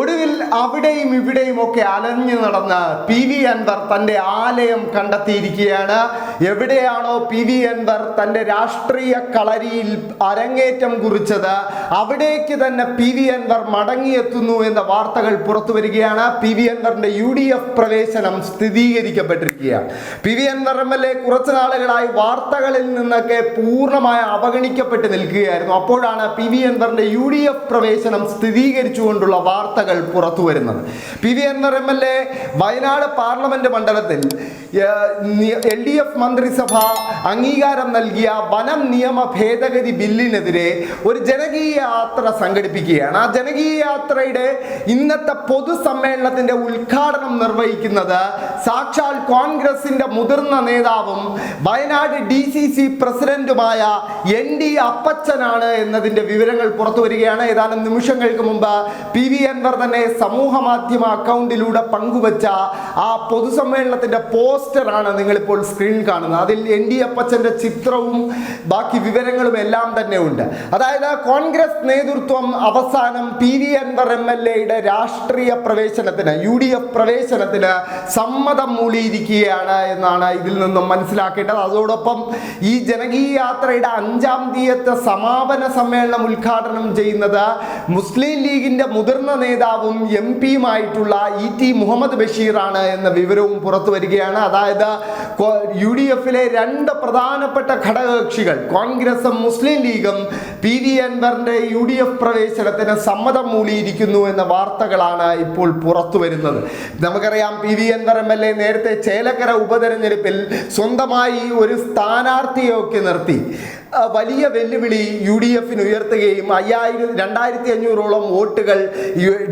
ഒടുവിൽ അവിടെയും ഇവിടെയും ഒക്കെ അലഞ്ഞു നടന്ന് പി വി അൻവർ തന്റെ ആലയം കണ്ടെത്തിയിരിക്കുകയാണ്. എവിടെയാണോ പി വി അൻവർ തന്റെ രാഷ്ട്രീയ കളരിയിൽ അരങ്ങേറ്റം കുറിച്ചത് അവിടേക്ക് തന്നെ പി വി അൻവർ മടങ്ങിയെത്തുന്നു എന്ന വാർത്തകൾ പുറത്തു വരികയാണ്. പി വി അൻവറിന്റെ യു ഡി എഫ് പ്രവേശനം സ്ഥിരീകരിക്കപ്പെട്ടിരിക്കുകയാണ്. P V Anvar M L A കുറച്ച് നാളുകളായി വാർത്തകളിൽ നിന്നൊക്കെ പൂർണമായി അവഗണിക്കപ്പെട്ട് നിൽക്കുകയായിരുന്നു. അപ്പോഴാണ് പി വി അൻവറിന്റെ യു ഡി എഫ് പ്രവേശനം സ്ഥിരീകരിച്ചുകൊണ്ടുള്ള വാർത്തകൾ പുറത്തു വരുന്നത്. P V Anvar M L A Wayanad parliament മണ്ഡലത്തിൽ എൽ ഡി എഫ് മന്ത്രിസഭ അംഗീകാരം നൽകിയ വനം നിയമ ഭേദഗതി ബില്ലിനെതിരെ ഒരു ജനകീയ യാത്ര സംഘടിപ്പിക്കുകയാണ്. ആ ജനകീയ യാത്രയുടെ ഇന്നത്തെ പൊതുസമ്മേളനത്തിന്റെ ഉദ്ഘാടനം നിർവഹിക്കുന്നത് സാക്ഷാൽ കോൺഗ്രസിന്റെ മുതിർന്ന നേതാവും വയനാട് ഡി സി സി പ്രസിഡന്റുമായ എൻ ഡി അപ്പച്ചനാണ് എന്നതിന്റെ വിവരങ്ങൾ പുറത്തു വരികയാണ് ഏതാനും നിമിഷങ്ങൾക്ക് മുമ്പ് പി വി അൻവർ തന്നെ സമൂഹ മാധ്യമ അക്കൗണ്ടിലൂടെ പങ്കുവച്ച ആ പൊതുസമ്മേളനത്തിന്റെ പോസ്റ്ററാണ് നിങ്ങളിപ്പോൾ സ്ക്രീനിൽ കാണുന്നത് അതിൽ എൻ ഡി അപ്പച്ചന്റെ ചിത്രവും ബാക്കി വിവരങ്ങളും എല്ലാം തന്നെ ഉണ്ട് അതായത് കോൺഗ്രസ് നേതൃത്വം അവസാനം P V Anvar M L എയുടെ രാഷ്ട്രീയ പ്രവേശനത്തിന് യു ഡി എഫ് പ്രവേശനത്തിന് സമ്മതം മൂളിയിരിക്കുകയാണ് എന്നാണ് ഇതിൽ നിന്നും മനസ്സിലാക്കേണ്ടത് അതോടൊപ്പം ഈ ജനകീയ യാത്രയുടെ അഞ്ചാം തീയത്തെ സമാപന സമ്മേളനം ഉദ്ഘാടനം ചെയ്യുന്നത് മുസ്ലിം ലീഗിന്റെ മുതിർന്ന നേതാവും എം പിയുമായിട്ടുള്ള ഇ ടി മുഹമ്മദ് ബഷീറാണ് എന്ന വിവരവും പുറത്തു വരികയാണ്. അതായത് യു ഡി എഫിലെ രണ്ട് പ്രധാനപ്പെട്ട ഘടകകക്ഷികൾ കോൺഗ്രസും മുസ്ലിം ലീഗും പി വി അൻവറിന്റെ യു ഡി എഫ് പ്രവേശനത്തിന് സമ്മതം മൂളിയിരിക്കുന്നു എന്ന വാർത്തകളാണ് ഇപ്പോൾ പുറത്തു വരുന്നത്. നമുക്കറിയാം P V Anvar M L A നേരത്തെ ചേലക്കര ഉപതെരഞ്ഞെടുപ്പിൽ സ്വന്തമായി ഒരു സ്ഥാനാർത്ഥിയൊക്കെ നിർത്തി. വലിയ വെല്ലുവിളി യു ഡി എഫിന് ഉയർത്തുകയും അയ്യായിരം രണ്ടായിരത്തി അഞ്ഞൂറോളം വോട്ടുകൾ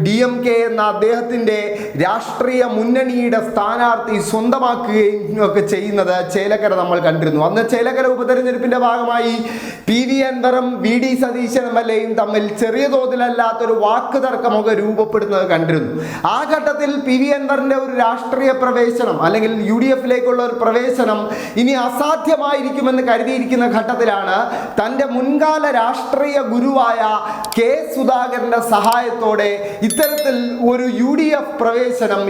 ഡി എം കെ എന്ന അദ്ദേഹത്തിന്റെ രാഷ്ട്രീയ മുന്നണിയുടെ സ്ഥാനാർത്ഥി സ്വന്തമാക്കുകയും ഒക്കെ ചെയ്യുന്നത് ചേലക്കര നമ്മൾ കണ്ടിരുന്നു. അന്ന് ചേലക്കര ഉപതെരഞ്ഞെടുപ്പിന്റെ ഭാഗമായി P V അൻവറും V D Satheesan M L എയും തമ്മിൽ ചെറിയ തോതിലല്ലാത്തൊരു വാക്ക് തർക്കമൊക്കെ രൂപപ്പെടുന്നത് കണ്ടിരുന്നു. ആ ഘട്ടത്തിൽ പി വി അൻവറിന്റെ ഒരു രാഷ്ട്രീയ പ്രവേശനം അല്ലെങ്കിൽ യു ഡി എഫിലേക്കുള്ള ഒരു പ്രവേശനം ഇനി അസാധ്യമായിരിക്കുമെന്ന് കരുതിയിരിക്കുന്ന ഘട്ടത്തിലാണ് തന്റെ മുൻകാല രാഷ്ട്രീയ ഗുരുവായ കെ സുധാകരന്റെ സഹായത്തോടെ ഇത്തരത്തിൽ ഒരു യു ഡി എഫ് പ്രവേശനം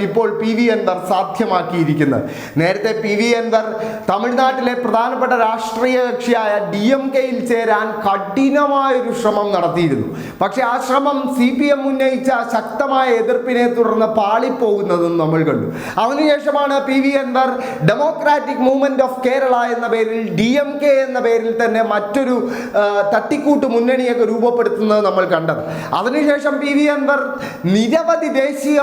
ഇപ്പോൾ പി വി അൻവർ സാധ്യമാക്കിയിരിക്കുന്നത് നേരത്തെ പി വി അൻവർ തമിഴ്നാട്ടിലെ പ്രധാനപ്പെട്ട രാഷ്ട്രീയ കക്ഷിയായ ഡി എം കെയിൽ ചേരാൻ കഠിനമായൊരു ശ്രമം നടത്തിയിരുന്നു. പക്ഷേ ആ ശ്രമം സി പി എം ഉന്നയിച്ച ശക്തമായ എതിർപ്പിനെ തുടർന്ന് പാളിപ്പോകുന്നതും നമ്മൾ കണ്ടു. അതിനുശേഷമാണ് P V Anvar democratic movement of Kerala എന്ന പേരിൽ ഡി എം കെ എന്ന പേരിൽ തന്നെ മറ്റൊരു തട്ടിക്കൂട്ട് മുന്നണിയൊക്കെ രൂപപ്പെടുത്തുന്നത് നമ്മൾ കണ്ടത്. അതിനുശേഷം പി വി അൻവർ നിരവധി ദേശീയ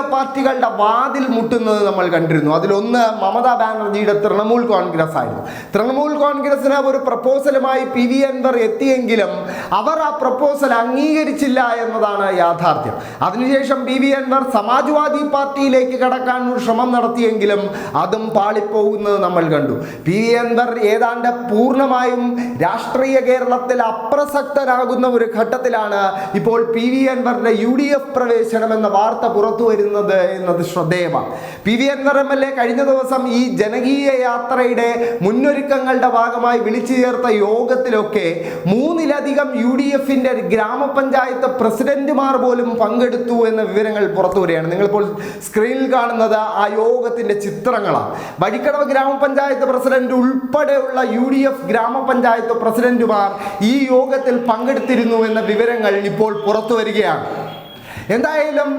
പാർട്ടികളുടെ വാതിൽ മുട്ടുന്നത് നമ്മൾ കണ്ടിരുന്നു. അതിലൊന്ന് മമതാ ബാനർജിയുടെ തൃണമൂൽ കോൺഗ്രസ് ആയിരുന്നു. തൃണമൂൽ കോൺഗ്രസിന് ഒരു പ്രപ്പോസലുമായി പി വി അൻവർ എത്തിയെങ്കിലും അവർ ആ പ്രപ്പോസൽ അംഗീകരിച്ചില്ല എന്നതാണ് യാഥാർത്ഥ്യം. അതിനുശേഷം ബി വി അൻവർ സമാജ്വാദി പാർട്ടിയിലേക്ക് കടക്കാൻ ശ്രമം നടത്തിയെങ്കിലും അതും പാളിപ്പോകുന്നത് നമ്മൾ കണ്ടു. പി വി അൻവർ ഏതാണ്ട് പൂർണമായും രാഷ്ട്രീയ കേരളത്തിൽ അപ്രസക്തരാകുന്ന ഒരു ഘട്ടത്തിലാണ് ഇപ്പോൾ പി വി അൻവറിന്റെ യു ഡി എഫ് പ്രവേശനം എന്ന വാർത്ത പുറത്തു വരുന്നത് എന്നത് ശ്രദ്ധേയമാണ്. P V Anvar M L A കഴിഞ്ഞ ദിവസം ഈ ജനകീയ യാത്രയുടെ മുന്നൊരുക്കങ്ങളുടെ ഭാഗമായി വിളിച്ചു ചേർത്ത യോഗത്തിലൊക്കെ മൂന്നിലധികം യു ഡി എഫിന്റെ ഗ്രാമപഞ്ചായത്ത് പ്രസിഡന്റുമാർ പോലും പങ്കെടുത്തു എന്ന വിവരങ്ങൾ പുറത്തു വരികയാണ്. നിങ്ങളിപ്പോൾ സ്ക്രീനിൽ കാണുന്നത് ആ യോഗത്തിന്റെ ചിത്രങ്ങളാണ്. വഴിക്കടവ് ഗ്രാമപഞ്ചായത്ത് പ്രസിഡന്റ് ഉൾപ്പെടെയുള്ള യു ഡി എഫ് ഗ്രാമപഞ്ചായത്ത് പ്രസിഡന്റുമാർ ഈ യോഗത്തിൽ പങ്കെടുത്തിരുന്നു എന്ന വിവരങ്ങൾ ഇപ്പോൾ പുറത്തു വരികയാണ്. എന്തായാലും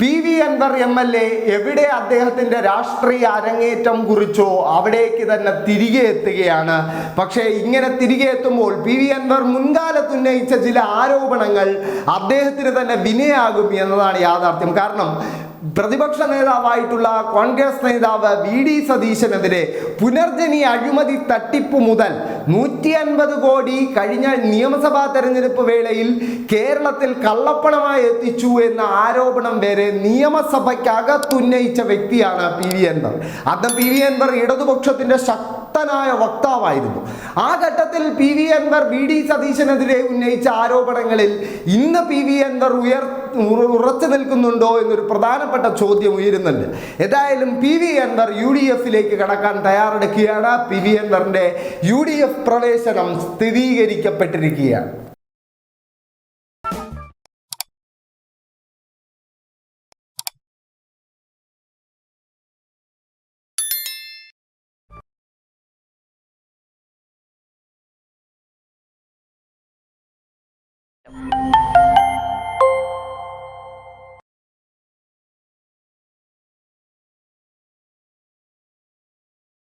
P V Anvar M L A എവിടെ അദ്ദേഹത്തിന്റെ രാഷ്ട്രീയ അരങ്ങേറ്റം കുറിച്ചോ അവിടേക്ക് തന്നെ തിരികെ എത്തുകയാണ്. പക്ഷേ ഇങ്ങനെ തിരികെ എത്തുമ്പോൾ പി വി അൻവർ മുൻകാലത്ത് ഉന്നയിച്ച ചില ആരോപണങ്ങൾ അദ്ദേഹത്തിന് തന്നെ വിനയാകും എന്നതാണ് യാഥാർത്ഥ്യം. കാരണം പ്രതിപക്ഷ നേതാവായിട്ടുള്ള കോൺഗ്രസ് നേതാവ് വി ഡി സതീശനെതിരെ പുനർജനി അഴിമതി തട്ടിപ്പ് മുതൽ നൂറ്റി അൻപത് കോടി കഴിഞ്ഞ നിയമസഭാ തെരഞ്ഞെടുപ്പ് വേളയിൽ കേരളത്തിൽ കള്ളപ്പണമായി എത്തിച്ചു എന്ന ആരോപണം വരെ നിയമസഭയ്ക്കകത്തുന്നയിച്ച വ്യക്തിയാണ് പി വി അൻവർ. അന്ന് പി വി അൻവർ ഇടതുപക്ഷത്തിന്റെ ശക്തനായ വക്താവായിരുന്നു. ആ ഘട്ടത്തിൽ P V Anvar V D സതീശനെതിരെ ഉന്നയിച്ച ആരോപണങ്ങളിൽ ഇന്ന് പി വി അൻവർ ഉയർ ഉറച്ചു നിൽക്കുന്നുണ്ടോ എന്നൊരു പ്രധാനപ്പെട്ട ചോദ്യം ഉയരുന്നുണ്ട്. ഏതായാലും P V Anvar U D എഫിലേക്ക് കടക്കാൻ തയ്യാറെടുക്കുകയാണ്. പി വി അൻവറിന്റെ യു ഡി എഫ് പ്രവേശനം സ്ഥിരീകരിക്കപ്പെട്ടിരിക്കുകയാണ്.